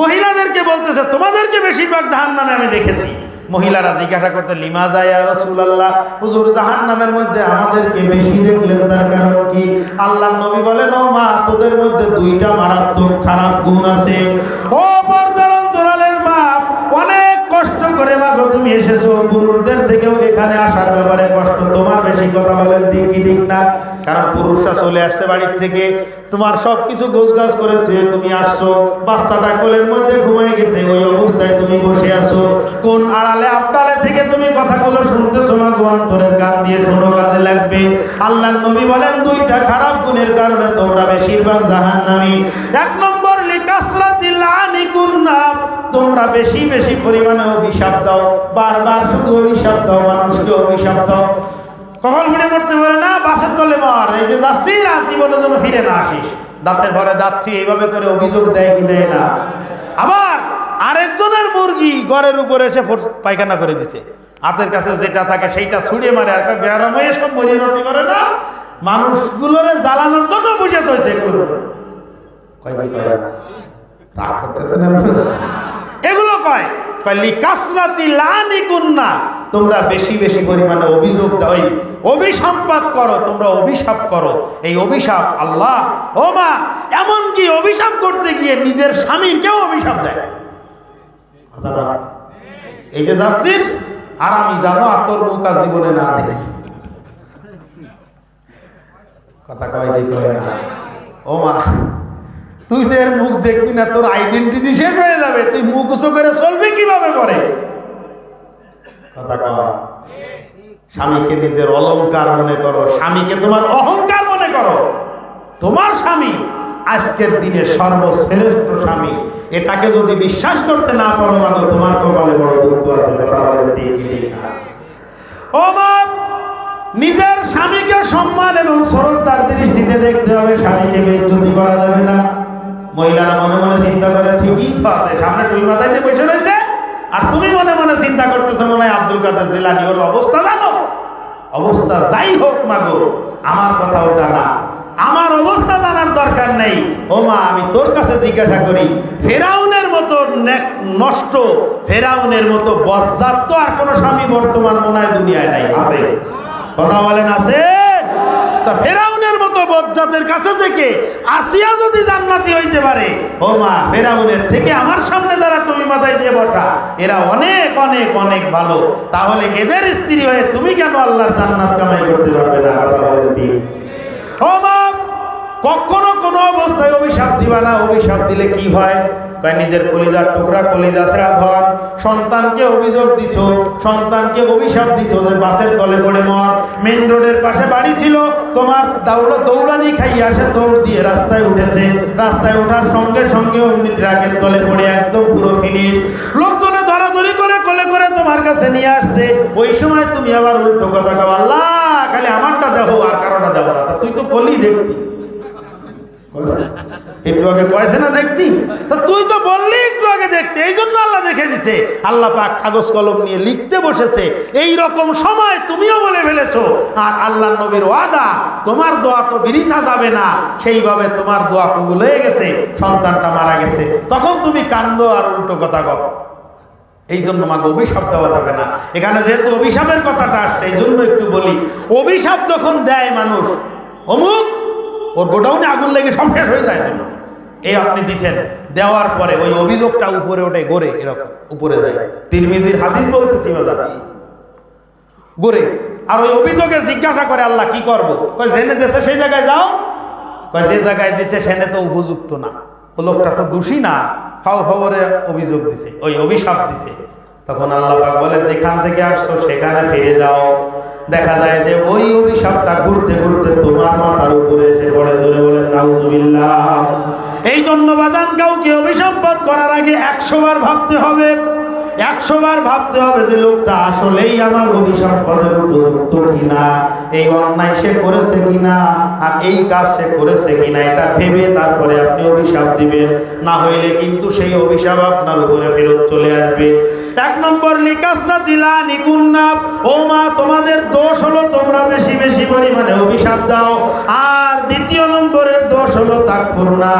মহিলাদেরকে বলতেছে, তোমাদেরকে বেশিরভাগ জাহান নামে আমি দেখেছি। মহিলারা জিজ্ঞাসা করতে, লিমা যায় রসুল আল্লাহ হুজুর জাহান নামের মধ্যে আমাদেরকে বেশি দেখলেন, তার কারণ কি? আল্লাহ নবী বলেন ও মা তোদের মধ্যে দুইটা মারাত্মক খারাপ গুণ আছে। ও করে তুমি এসেছ, পুরুষদের থেকেও এখানে আসার ব্যাপারে কষ্ট। তোমার বেশি কথা বলেন, ঠিক কি, ঠিক না? কারণ পুরুষরা চলে আসছে বাড়ির থেকে। তোমার সব কিছু গোছগাছ করেছে তুমি আসছো। বাচ্চাটা কোলের মধ্যে ঘুমিয়ে গেছে, ওই অবস্থায় তুমি বসে আছো। কোন আড়ালে, আবদালে থেকে তুমি কথাগুলো শুনতে শোনা গো, অন্তরের কান দিয়ে শোনো, কাজে লাগবে। আল্লাহ নবী বলেন, দুইটা খারাপ গুণের কারণে তোমরা বেশিরভাগ জাহান্নামী। এক নম্বর লিকাসরাতিল আনিকুন্না তোমরা বেশি বেশি পরিমাণে অভিশাপ দাও। বারবার শুধু অভিশাপ দাও, মানুষকে অভিশাপ দাও। কখন ফিরে করতে পারে না? বাসের তলে মার। এই যে যাচ্ছি না জীবনের জন্য ফিরে না আসিস। দাঁতের ঘরে যাচ্ছি, এইভাবে করে অভিযোগ দেয় কি দেয় না? আবার আরেকজনের মুরগি ঘরের উপরে এসে পায়খানা করে দিচ্ছে হাতের কাছে যেটা থাকে সেইটা ছুড়ে মারে। আর বেয়ারাম হয়ে সব মরে যেতে পারে না? মানুষগুলোরে জ্বালানোর জন্য বসে হয়েছে এগুলো না। রাগ করতেছেন আপনারা? এগুলো কয় কয় লিকাসরাতি লানি কুন্না। তোমরা বেশি বেশি পরিমাণে অভিযোগ দাও। অভিসম্পাদ করো, তোমরা অভিশাপ করো। এই অভিশাপ আল্লাহ। ও মা এমন কি অভিশাপ করতে গিয়ে নিজের স্বামীকেও অভিশাপ দেয়? এই যে যাচ্ছিস আর আমি জানো, আর তোর মুখা জীবনে না দেখি কথা কয় দেখি ও মা তুই যে এর মুখ দেখবি না, তোর আইডেন্টিটি শেষ হয়ে যাবে। তুই মুখ উঁচু করে চলবি কীভাবে পরে? কথা কয় স্বামীকে নিজের অলংকার মনে করো। স্বামীকে তোমার অহংকার মনে করো। তোমার স্বামী, আজকের দিনে সর্বশ্রেষ্ঠ স্বামী। এটাকে যদি বিশ্বাস করতে না পারো, মাগো, তোমার কপালে বড় দুঃখ আছে। কথা না? ও মা, নিজের স্বামীকে সম্মান এবং শ্রদ্ধার দৃষ্টিতে দেখতে হবে। স্বামীকে বেজ্জতি করা যাবে না। মহিলারা মনে মনে চিন্তা করে, ঠিকই তো আছে, সামনে টুই মাথায় দিয়ে বসে রয়েছে। আর তুমি মনে মনে চিন্তা করতেছো, মনে হয় আব্দুল কাদের জিলানি, ওর অবস্থা জানো অবস্থা যাই হোক মাগো, আমার কথা ওটা না। আমার অবস্থা জানার দরকার নেই। ও মা, আমি তোর কাছে জিজ্ঞাসা করি, ফেরাউনের মতো নষ্ট, ফেরাউনের মতো বজ্জাত তো আর কোনো স্বামী বর্তমান মনে হয় দুনিয়ায় নাই, আছে? কথা বলেন, আছে? তা ফেরাউনের বজ্জাতের কাছে থেকে আসিয়া যদি জান্নাতি হইতে পারে, ও মা, ফেরাউনের থেকে আমার সামনে যারা তুমি মাথায় নিয়ে বসা, এরা অনেক অনেক অনেক ভালো। তাহলে এদের স্ত্রী হয়ে তুমি কেন আল্লাহর জান্নাত কামাই করতে পারবে না, কথা বলেন ঠিক? ও মা কখনো কোনো অবস্থায় অভিশাপ দিবা না। অভিশাপ দিলে কি হয়? কয়, নিজের কলিজার টুকরা, কলিজা ছেড়া ধর সন্তানকে অভিযোগ দিছ, সন্তানকে অভিশাপ দিছ যে বাসের তলে পড়ে মর। মেন রোডের পাশে বাড়ি ছিল, তোমার দৌড় দৌড়ানি খাইয়া সে দৌড় দিয়ে রাস্তায় উঠেছে। রাস্তায় ওঠার সঙ্গে সঙ্গে অমনি ট্রাকের তলে পড়ে একদম পুরো ফিনিশ লোকজনে ধরাধরি করে কোলে করে তোমার কাছে নিয়ে আসছে। ওই সময় তুমি আবার উল্টো কথা কও, আল্লাহ, খালি আমারটা দেখো আর কারোটা দেখো না। তুই তো বলি দেখতি। একটু আগে কয়েছে না দেখতি? তা তুই তো বললি একটু আগে দেখতে, এই জন্য আল্লাহ দেখে দিছে। আল্লাহ পাক কাগজ কলম নিয়ে লিখতে বসেছে, এই রকম সময় তুমিও বলে ফেলেছো, আর আল্লাহ নবীর ওয়াদা, তোমার দোয়া তো বিরিথা যাবে না, সেইভাবে তোমার দোয়া কবুল হয়ে গেছে, সন্তানটা মারা গেছে। তখন তুমি কান্দো আর উল্টো কথা কও। এই জন্য মাকে অভিশাপ দেওয়া যাবে না। এখানে যেহেতু অভিশাপের কথাটা আসছে, এই জন্য একটু বলি। অভিশাপ যখন দেয় মানুষ, অমুক ওর গোডাউনে আগুন লেগে সব শেষ হয়ে যায় এই আপনি দিছেন। দেওয়ার পরে ওই অভিযোগটা উপরে ওঠে, গড়ে এরকম, উপরে দেয়। তিরমিজির হাদিস বলতেছি গড়ে। আর ওই অভিযোগে জিজ্ঞাসা করে, আল্লাহ কি করব? কয় জেনে দেশে সেই জায়গায় যাও। কয়, যে জায়গায় দিছে সেনে তো উপযুক্ত না। ও লোকটা তো দোষী না। ফাও খবরে অভিযোগ দিছে, ওই অভিশাপ দিছে। তখন আল্লাহ পাক বলে, যেখান থেকে আসছো সেখানে ফিরে যাও। দেখা যায় যে ওই অভিশাপটা ঘুরতে ঘুরতে তোমার মাথার উপরে এসে পড়ে। ধরে বলেন, নাউজুবিল্লাহ। এই জন্য বাজান, কাউকে অভিসম্পদ করার আগে একশো বার ভাবতে হবে। একশো বার ভাবতে হবে যে লোকটা আসলেই আমার অভিসম্পদের উপযুক্ত কিনা। এই অন্যায় সে করেছে কিনা আর এই কাজ সে করেছে কিনা, এটা ভেবে তারপরে আপনি অভিশাপ দিবেন। না হইলে কিন্তু সেই অভিশাপ আপনার উপরে ফেরত চলে আসবে। এক নম্বর লিকাসরা দিলা নিকুন্নাব ও মা, তোমাদের দোষ হলো তোমরা বেশি বেশি পরিমাণে অভিশাপ দাও। আর দ্বিতীয় নম্বরের দোষ হলো তাকফুর না,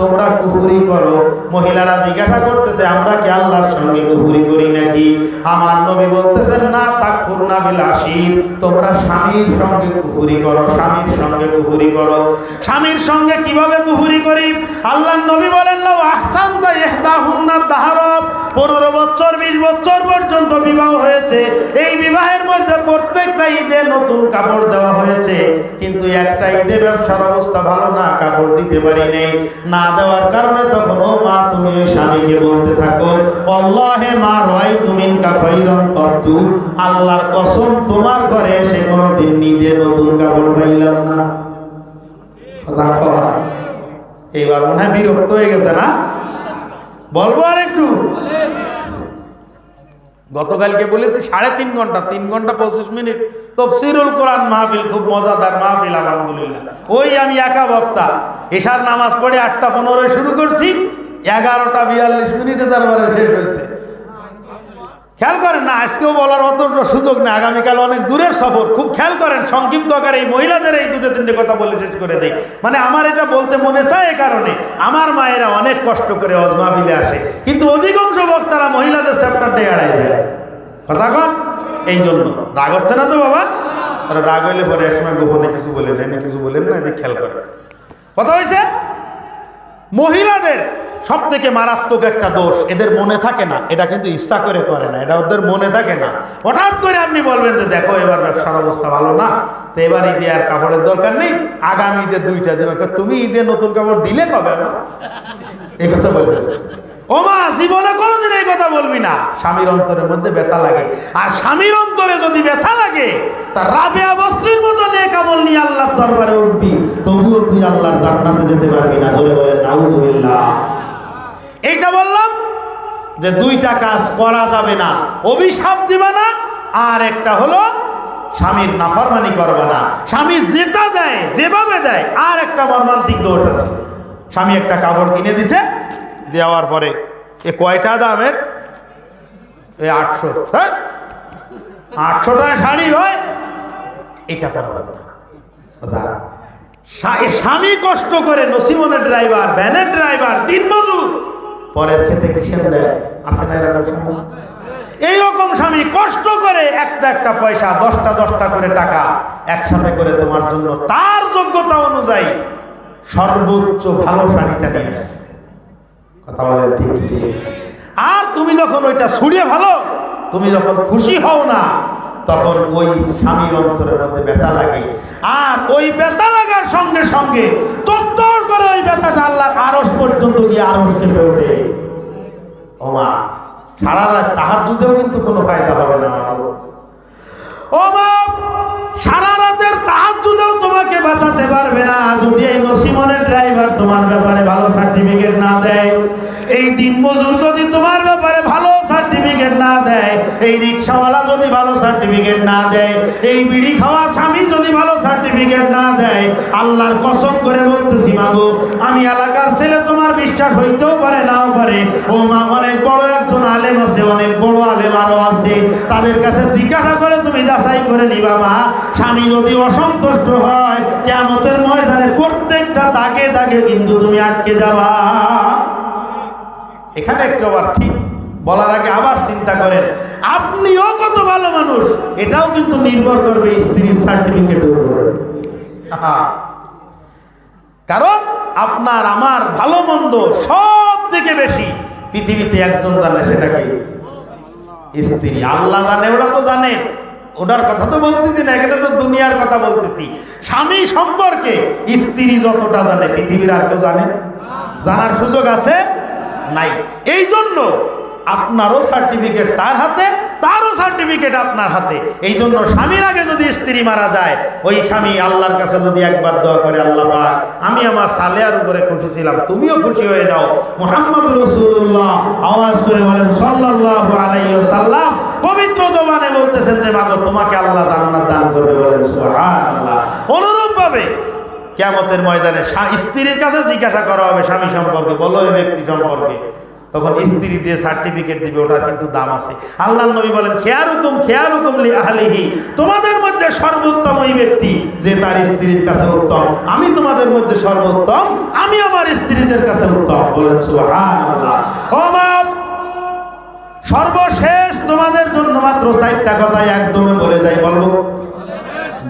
তোমরা কুফুরি করো। মহিলারা জিজ্ঞাসা করতেছে, আমরা কি আল্লাহর সঙ্গে কুফুরি করি নাকি? আমার নবী বলতেছেন, না, তাকফুর না বিলাসীর তোমরা স্বামীর সঙ্গে কুফুরি করো, স্বামীর সঙ্গে কুফুরি করো। স্বামীর সঙ্গে কীভাবে কুফুরি করি? আল্লাহ নবী বলেন, লাউ আহসানতা ইহদাহুন্না দাহারব। পনেরো বছর, বিশ বছর পর্যন্ত বিবাহ হয়েছে। এই বিবাহের মধ্যে প্রত্যেকটা ঈদে নতুন কাপড় দেওয়া হয়েছে। কিন্তু একটা ঈদে ব্যবসার অবস্থা ভালো না, কাপড় দিতে পারি নেই। না দেওয়ার কারণে তখন, ও মা, তুমি ওই স্বামীকে বলতে থাকো অল্লাহে মা রয় তুমি খৈরন কর্তু। আল্লাহর কসম, তোমার ঘরে এসে কোনোদিন নিজে নতুন কাপড় পাইলাম না। কথা কওয়া। এইবার মনে হয় বিরক্ত হয়ে গেছে না? বলব আর একটু? গতকালকে বলেছি সাড়ে তিন ঘণ্টা তিন ঘণ্টা পঁচিশ মিনিট। তফসিরুল কোরআন মাহফিল খুব মজাদার মাহফিল, আলহামদুলিল্লাহ। ওই আমি একা বক্তা। এশার নামাজ পড়ে আটটা পনেরোয় শুরু করছি, এগারোটা বিয়াল্লিশ মিনিটে তারপরে শেষ হয়েছে। খেয়াল করেন না, আজকেও বলার অত সুযোগ নেই, আগামীকাল অনেক দূরের সফর। খুব খেয়াল করেন, সংক্ষিপ্ত আকারে এই মহিলাদের এই দুটো তিনটে কথা বলে শেষ করে দেয় মানে আমার এটা বলতে মনে চায় এই কারণে, আমার মায়েরা অনেক কষ্ট করে অজমা বিলে আসে, কিন্তু অধিকাংশ বক্তারা মহিলাদের চ্যাপ্টারটা এড়াই দেয়। কথা কন? এই জন্য। রাগ হচ্ছে না তো বাবা? আর রাগ হইলে পরে একসময় গোপনে কিছু বলেন, এনে কিছু বলেন না এদিকে খেয়াল করেন। কথা হয়েছে মহিলাদের সব থেকে মারাত্মক একটা দোষ, এদের মনে থাকে না। এটা কিন্তু ইচ্ছা করে করে না, এটা ওদের মনে থাকে না। হঠাৎ করে আপনি বলবেন যে, দেখো, এবার ব্যবসার অবস্থা ভালো না, তো এবার ঈদে আর কাপড়ের দরকার নেই, আগামী ঈদে দুইটা দেবে। তুমি ঈদে নতুন কাপড় দিলে কবে আমার এই কথা বলবে। ও মা জীবনে কোনোদিন এই কথা বলবি না। স্বামীর অন্তরের মধ্যে ব্যথা লাগে। আর স্বামীর অন্তরে যদি ব্যথা লাগে তার রাবেয়া বস্ত্রের মতো নে কামল নিয়ে আল্লাহর দরবারে উঠবি। তবুও তুই আল্লাহর জান্নাতে যেতে পারবি না। জোরে বলেন, নাউজুবিল্লাহ। এইটা বললাম যে দুইটা কাজ করা যাবে না, অভিশাপ দিবে না, আর একটা হলো স্বামীর নাফরমানি করবে না। স্বামী যেটা দেয়, যেভাবে দেয়, আর একটা মর্মান্তিক দোষ আছে। স্বামী একটা কাপড় কিনে দিছে, দেওয়ার পরে এ কয়টা দামের? এ আটশো। হ্যাঁ? আটশো টাকা শাড়ি হয়, এটা করা যাবে না। স্বামী কষ্ট করে নসিমনের ড্রাইভার, ভ্যানের ড্রাইভার দিন মজুর পরের খেতে কিসেন দেয়? আছে না এরকম স্বামী? এইরকম স্বামী কষ্ট করে একটা একটা পয়সা, দশটা দশটা করে টাকা একসাথে করে তোমার জন্য। তার যোগ্যতা অনুযায়ী সর্বোচ্চ ভালো শাড়িটা নিয়ে আসছে। কথা বলেন ঠিক ঠিক? আর তুমি যখন ওইটা ছুড়িয়ে ভালো তুমি যখন খুশি হও না, তখন ওই স্বামীর অন্তরের মধ্যে ব্যথা লাগে। আর ওই ব্যথা লাগার সঙ্গে সঙ্গে করে ওই ব্যথাটা আল্লাহর আরস পর্যন্ত গিয়ে আরস কেঁপে ওঠে। ও মা সারা রাত তাহার যুদেও কিন্তু কোনো ফায়দা হবে না আমার সারা রাতের তাহাজুদেও তোমাকে বাঁচাতে পারবে না। যদি এই নসিমনের ড্রাইভার তোমার ব্যাপারে ভালো সার্টিফিকেট না দেয়, এই দিন মজুর যদি তোমার সার্টিফিকেট না দেয়, এই রিক্সাওয়ালা যদি ভালো সার্টিফিকেট না দেয়, এই বিড়ি খাওয়া স্বামী যদি ভালো সার্টিফিকেট না দেয়, আল্লাহর কসম করে বলতেছি, মাগো, আমি এলাকার ছেলে তোমার বিশ্বাস হইতেও পারে, নাও পারে। ও মা, অনেক বড় একজন আলেম আছে, অনেক বড় আলেম আরও আছে। তাদের কাছে জিজ্ঞাসা করে, তুমি যাচাই করে নিবা, মা। স্বামী যদি অসন্তুষ্ট হয় কেমতের ময়দানে প্রত্যেকটা দাগে দাগে কিন্তু তুমি আটকে যাবা। এখানে একটু আবার ঠিক বলার আগে আবার চিন্তা করেন, আপনিও কত ভালো মানুষ, এটাও কিন্তু নির্ভর করবে স্ত্রীর সার্টিফিকেটের উপরে। কারণ আপনার, আমার ভালো মন্দ সব থেকে বেশি পৃথিবীতে একজন জানে সেটাকে স্ত্রী। আল্লাহ জানে, ওরা তো জানে। ওটার কথা তো বলতেছি না, এখানে তো দুনিয়ার কথা বলতেছি। স্বামী সম্পর্কে স্ত্রী যতটা জানে, পৃথিবীর আর কেউ জানে? জানার সুযোগ আছে? নাই। এই জন্য আপনারও সার্টিফিকেট তার হাতে, তারও সার্টিফিকেট আপনার হাতে। এই জন্য স্বামীর আগে যদি স্ত্রী মারা যায়, ওই স্বামী আল্লাহর কাছে যদি একবার দোয়া করে, আল্লাহ পাক, আমি আমার সালেয়ার উপরে খুশি ছিলাম, তুমিও খুশি হয়ে যাও। মোহাম্মদ রসুল্লাহ আওয়াজ করে বলেন সাল্লাহ আলাইসাল্লাম পবিত্র দোবানে বলতেছেন যে, মাগো, তোমাকে আল্লাহ জান্নাত দান করবে বলেন, সুবহানাল্লাহ। অনুরূপ ভাবে কেমতের ময়দানে স্ত্রীর কাছে জিজ্ঞাসা করা হবে স্বামী সম্পর্কে, বলো এই ব্যক্তি সম্পর্কে। তখন স্ত্রী যে সার্টিফিকেট দিবে, ওটার কিন্তু দাম আছে। আল্লাহ নবী বলেন খেয়ার হুকুম খেয়ার হুকুম লি আহলিহি। তোমাদের মধ্যে সর্বোত্তম ওই ব্যক্তি যে তার স্ত্রীর কাছে উত্তম। আমি তোমাদের মধ্যে সর্বোত্তম, আমি আমার স্ত্রীদের কাছে উত্তম। বলেন, সুবহানাল্লাহ। ও মা, সর্বশেষ তোমাদের জন্য মাত্র চারটা কথাই একদমে বলে যাই, বলব।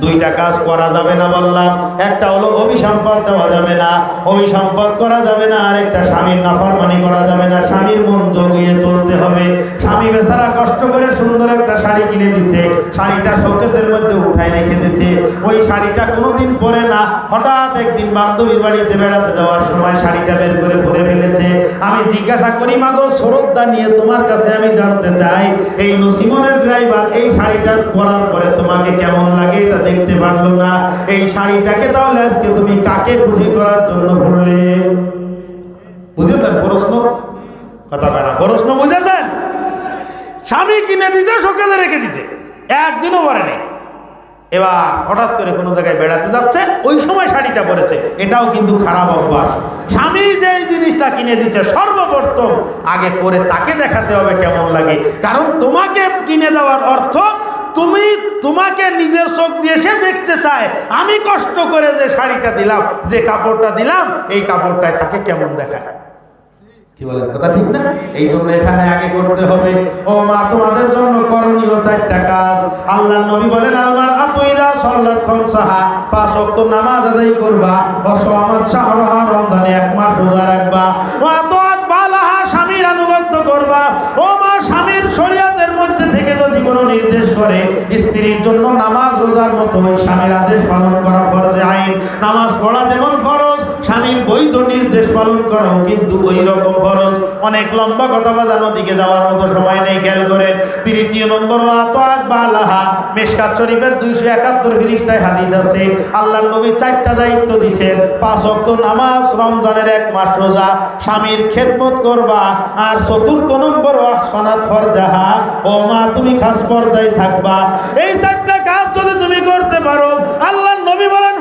দুইটা কাজ করা যাবে না বললাম। একটা হলো অভিসম্পদ দেওয়া যাবে না। অভিসম্পদ করা যাবে না আর একটা স্বামীর নাফরমানি করা যাবে না। স্বামীর মন জগিয়ে চলতে হবে। স্বামী বেচারা কষ্ট করে সুন্দর একটা শাড়ি কিনে দিছে। শাড়িটা শোকেসের মধ্যে উঠাই রেখে দিছে। ওই শাড়িটা কোনোদিন পরে না। হঠাৎ একদিন বান্ধবীর বাড়িতে বেড়াতে যাওয়ার সময় শাড়িটা বের করে পরে ফেলেছে। আমি জিজ্ঞাসা করি, মাগো শ্রদ্ধা নিয়ে তোমার কাছে আমি জানতে চাই, এই নসিমনের ড্রাইভার এই শাড়িটা পরার পরে তোমাকে কেমন লাগে? এটা দেখতে পারল না। এই শাড়িটাকে তাহলে আজকে তুমি কাকে খুশি করার জন্য ভরলে বুঝেছেন? প্রশ্ন? কথা কেনা প্রশ্ন বুঝেছেন? স্বামী কিনে দিছে, শোকেজে রেখে দিছে। একদিনও পরে নেই। এবার হঠাৎ করে কোনো জায়গায় বেড়াতে যাচ্ছে, ওই সময় শাড়িটা পরেছে। এটাও কিন্তু খারাপ অভ্যাস। স্বামী যে জিনিসটা কিনে দিচ্ছে সর্বপ্রথম আগে পরে তাকে দেখাতে হবে কেমন লাগে। কারণ তোমাকে কিনে দেওয়ার অর্থ তুমি তোমাকে নিজের চোখ দিয়ে সে দেখতে চায়। আমি কষ্ট করে যে শাড়িটা দিলাম, যে কাপড়টা দিলাম, এই কাপড়টায় তাকে কেমন দেখায়? কি বলেন, কথা ঠিক না? এই জন্য এখানে আগে করতে হবে। ও মা, তোমাদের জন্য করণীয় চারটা কাজ। আল্লাহ নবী বলেন সল্লাত পাঁচ নামাজ আদায় করবা। শাহরহা রমজানে এক মাস রোজা রাখবা। ও বালাহা স্বামীর আনুগত্য করবা। ও মা, স্বামীর শরীয়তের মধ্যে কোনো নির্দেশ করে স্ত্রীর জন্য নামাজ রোজার মতো স্বামীর আদেশ পালন করা ফরজে আইন। নামাজ পড়া যেমন ফরজ স্বামীর বৈধ নির্দেশ পালন করাও কিন্তু ওই রকম ফরজ। অনেক লম্বা কথা বাজানো দিকে যাওয়ার মতো সময় নেই, খেয়াল করেন। তৃতীয় নম্বর বালাহা মেশকাত শরীফের দুইশো একাত্তর হাদিস আছে। আল্লাহ নবী চারটা দায়িত্ব দিছেন। পাঁচ অক্ত নামাজ, রমজানের এক মাস রোজা। স্বামীর খেদমত করবা। আর চতুর্থ নম্বর সনাত ফরজাহা। ও মা তুমি খাস পর্দায় থাকবা। এই চারটা কাজ যদি তুমি করতে পারো, আল্লাহ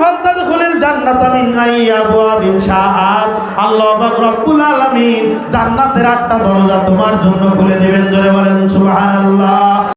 নবী বলেন ফালতাদ খুলিল জান্নাত মিন আইয়াবুয়াবিন শাআত। আল্লাহ পাক রব্বুল আলামিন জান্নাতের আটটা দরজা তোমার জন্য খুলে দিবেন, জোরে বলেন সুবহানাল্লাহ।